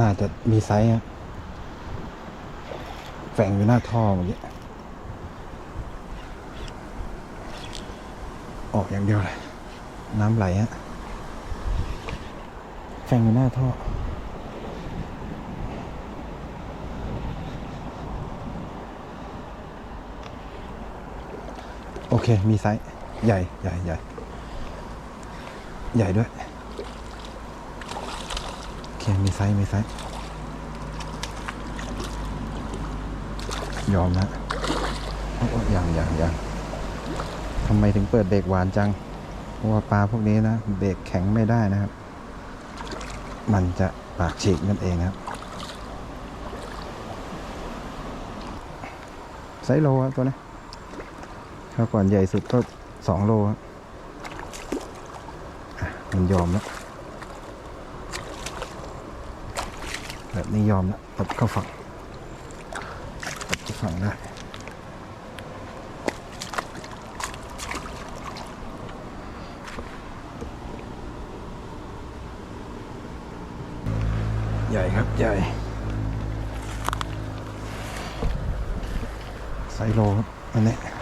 น่าจะมีไซส์แฝงอยู่หน้าท่อเมื่อกี้ออกอย่างเดียวเลย น้ำไหลฮะแฝงอยู่หน้าท่อโอเค มีไซส์ ใหญ่ ใหญ่ ใหญ่ ใหญ่ด้วย มีไซส์มีไซส์ยอมนะโอ้โอ้ยังยังยังทำไมถึงเปิดเบรกหวานจัง เพราะว่าปลาพวกนี้นะเบรกแข็งไม่ได้นะครับ มันจะปากฉีกนั่นเองครับไซส์โลครับตัวนี้คราก่อนใหญ่สุดก็สองโลครับมันยอมแล้ว แบบนี้ยอมล้วตบเข้าฝั่งตบเข้าฝั่งได้ใหญ่ครับใหญ่ไซโลครับอันนี้